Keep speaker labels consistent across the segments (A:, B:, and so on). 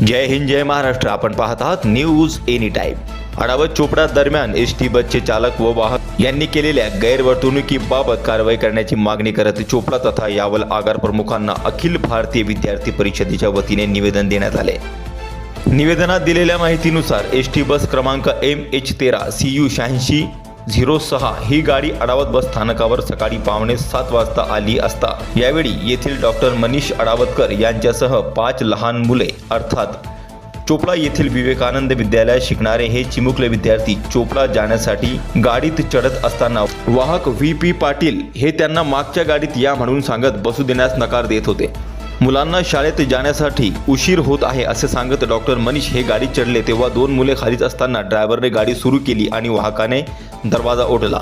A: जय हिंद जय महाराष्ट्र. आपण पाहत आहात news any time Adawad Chopda दरम्यान एस टी बसचे चालक व वाहक यांनी केलेल्या गैरवर्तणुकीबाबत कारवाई करण्याची मागणी करत चोपडा तथा यावल आगार प्रमुखांना अखिल भारतीय विद्यार्थी परिषदेच्या वतीने निवेदन देण्यात आले. निवेदनात दिलेल्या माहितीनुसार एस टी बस क्रमांक एम एच तेरा सी यू शहाऐंशी झिरो सहा ही गाडी अडावत बस स्थानकावर सकाळी पावणे सात वाजता आली असता. यावेळी येथील डॉक्टर मनीष अडावतकर यांच्यासह पाच लहान मुले अर्थात चोपडा येथील विवेकानंद विद्यालयात शिकणारे हे चिमुकले विद्यार्थी चोपडा जाण्यासाठी गाडीत चढत असताना वाहक व्ही पी पाटील हे त्यांना मागच्या गाडीत या म्हणून सांगत बसू देण्यास नकार देत होते. मुलांना शाळेत जाण्यासाठी उशीर होत आहे असे सांगत डॉक्टर मनीष हे गाडीत चढले तेव्हा दोन मुले खालीच असताना ड्रायव्हरने गाडी सुरू केली आणि वाहकाने दरवाजा ओढला.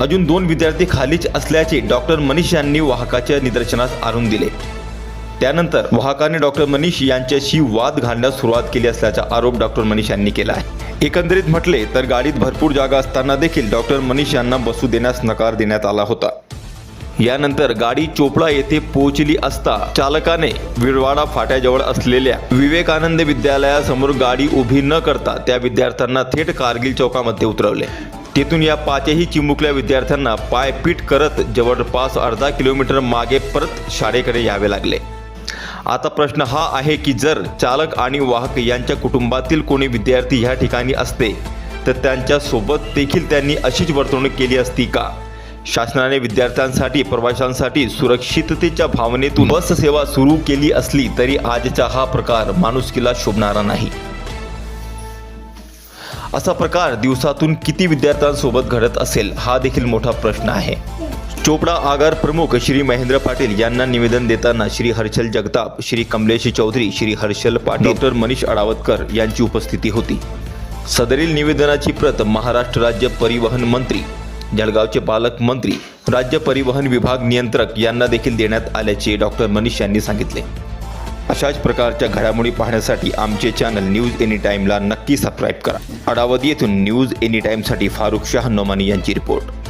A: अजून दोन विद्यार्थी खालीच असल्याचे डॉक्टर मनीष यांनी वाहकाच्या निदर्शनास आणून दिले. त्यानंतर वाहकाने डॉक्टर मनीष यांच्याशी वाद घालण्यास सुरुवात केली असल्याचा आरोप डॉक्टर मनीष यांनी केला आहे. एकंदरीत म्हटले तर गाडीत भरपूर जागा असताना देखील डॉक्टर मनीष यांना बसू देण्यास नकार देण्यात आला होता. यानंतर गाडी चोपडा येथे पोहोचली असता चालकाने विरवाडा फाट्याजवळ असलेल्या विवेकानंद विद्यालयासमोर गाडी उभी न करता त्या विद्यार्थ्यांना थेट कारगिल चौकामध्ये उतरवले. तेथून या पाचही चिमुकल्या विद्यार्थ्यांना पायपीट करत जवळपास अर्धा किलोमीटर मागे परत शाळेकडे यावे लागले. आता प्रश्न हा आहे की जर चालक आणि वाहक यांच्या कुटुंबातील कोणी विद्यार्थी ह्या ठिकाणी असते तर त्यांच्यासोबत देखील त्यांनी अशीच वर्तवणूक केली असती का? शासनाने विद्यार्थ्यांसाठी प्रवाशांसाठी सुरक्षिततेच्या भावनेतून बस सेवा सुरू केली असली तरी आजचा हा प्रकार माणुसकीला शोभणारा नाही. असा प्रकार दिवसातून किती विद्यार्थ्यांसोबत घडत असेल हा देखील मोठा प्रश्न आहे. चोपडा आगार प्रमुख श्री महेंद्र पाटील यांना निवेदन देताना श्री हर्षल जगताप श्री कमलेश चौधरी श्री हर्षल पाटील डॉक्टर मनीष अडावतकर यांची उपस्थिती होती. सदरील निवेदनाची प्रत महाराष्ट्र राज्य परिवहन मंत्री जळगावचे पालकमंत्री राज्य परिवहन विभाग नियंत्रक यांना देखील देण्यात आल्याचे डॉक्टर मनीष यांनी सांगितले. अशाच प्रकारच्या घडामोडी पाहण्यासाठी आमचे चॅनल न्यूज एनी टाईमला नक्की सबस्क्राईब करा. अडावधी येथून न्यूज एनी टाईमसाठी फारुख शाह नोमानी यांची रिपोर्ट